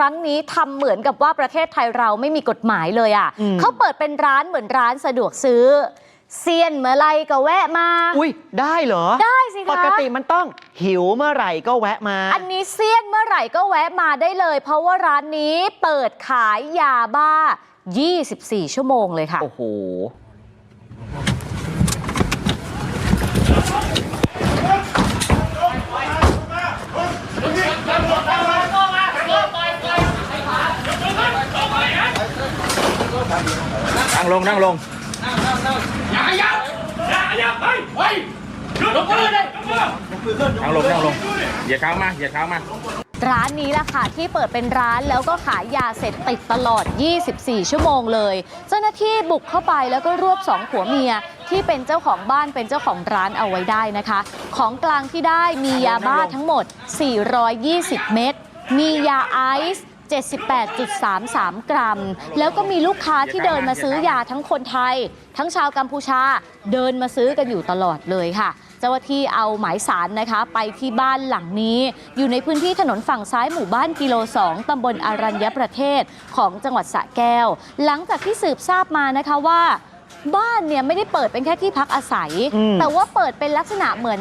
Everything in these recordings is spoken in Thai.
รั้งนี้ทำเหมือนกับว่าประเทศไทยเราไม่มีกฎหมายเลยอะ่ะอืมเขาเปิดเป็นร้านเหมือนร้านสะดวกซื้อเซียนเมื่อไรก็แวะมา อุ้ยได้เหรอ ได้สิคะ ปกติมันต้องหิวเมื่อไหร่ก็แวะมา อันนี้เซียนเมื่อไหร่ก็แวะมาได้เลย เพราะว่าร้านนี้เปิดขายยาบ้า 24 ชั่วโมงเลยค่ะ โอ้โห นั่งลงนั่งลงอย่าขยับอย่าขยับเฮ้ยเฮ้ยยกมือเลยยกมือนั่งลงนั่งลงเหยียดเท้ามาเหยียดเท้ามาร้านนี้แหละค่ะที่เปิดเป็นร้านแล้วก็ขายยาเสพติดตลอด 24 ชั่วโมงเลย เจ้าหน้าที่บุกเข้าไปแล้วก็รวบสองผัวเมียที่เป็นเจ้าของบ้านเป็นเจ้าของร้านเอาไว้ได้นะคะ ของกลางที่ได้มียาบ้าทั้งหมด 420 เม็ดมียาไอซ์ 78.33 กรัม แล้วก็มีลูกค้าที่เดินมาซื้อยาทั้งคนไทย ทั้งชาวกัมพูชาเดินมาซื้อกันอยู่ตลอดเลยค่ะ เจ้าหน้าที่เอาหมายสารนะคะ ไปที่บ้านหลังนี้ อยู่ในพื้นที่ถนนฝั่งซ้ายหมู่บ้านกิโล 2 ตำบลอารัญญประเทศของจังหวัดสระแก้ว หลังจากที่สืบทราบมานะคะว่า บ้านเนี่ยไม่ได้เปิดเป็นแค่ที่พักอาศัย อืม แต่ว่าเปิดเป็นลักษณะเหมือน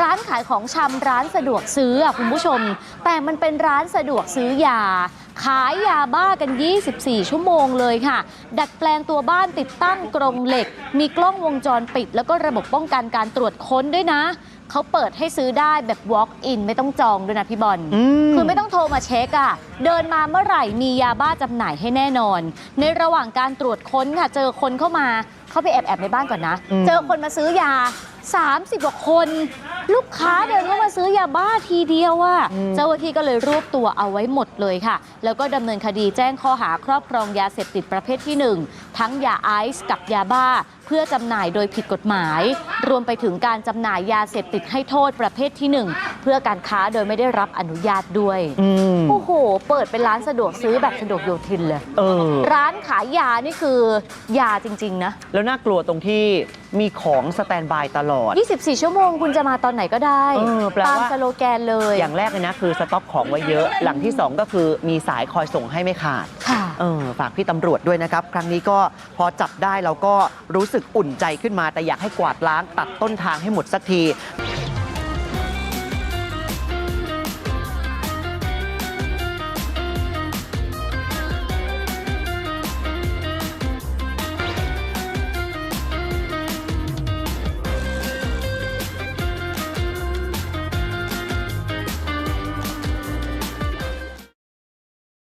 ร้านขายของชำร้านสะดวกซื้ออะคุณผู้ชม แต่มันเป็นร้านสะดวกซื้อยา ขายยาบ้ากัน 24 ชั่วโมงเลยค่ะ ดัดแปลงตัวบ้านติดตั้งกรงเหล็ก มีกล้องวงจรปิด แล้วก็ระบบป้องกันการตรวจค้นด้วยนะ เขาเปิดให้ซื้อได้แบบ walk in ไม่ต้องจองด้วยนะพี่บอลอืมคือไม่ต้องโทรมาเช็คอะเดินมาเมื่อไหร่มียาบ้าจำหน่ายให้แน่นอน ในระหว่างการตรวจค้นค่ะ เจอคนเข้ามา เข้าไปแอบแอบในบ้านก่อนนะอืมเจอคนมาซื้อยา30กว่าคน ลูกค้าเดินเข้ามาซื้อยาบ้าทีเดียวอะเจ้าหน้าที่ก็เลยรวบตัวเอาไว้หมดเลยค่ะ แล้วก็ดำเนินคดีแจ้งข้อหาครอบครองยาเสพติดประเภทที่หนึ่งทั้งยาไอซ์กับยาบ้า เพื่อจำหน่ายโดยผิดกฎหมาย รวมไปถึงการจำหน่ายยาเสพติดให้โทษประเภทที่หนึ่งเพื่อการค้าโดยไม่ได้รับอนุญาตด้วยอืมโอ้โห เปิดเป็นร้านสะดวกซื้อแบบสะดวกโยทินเลย เออ ร้านขายยานี่คือยาจริง ๆ นะ แล้วน่ากลัวตรงที่มีของสแตนบายตลอด 24 ชั่วโมงคุณจะมาตอนไหนก็ได้เออแปลว่า ตามสโลแกนเลยอย่างแรกเลยนะคือสต็อกของไว้เยอะ หลังที่2ก็คือมีสายคอยส่งให้ไม่ขาด ค่ะ เออฝากพี่ตำรวจด้วยนะครับ ครั้งนี้ก็พอจับได้เราก็รู้สึกอุ่นใจขึ้นมา แต่อยากให้กวาดล้างตัดต้นทางให้หมดสักที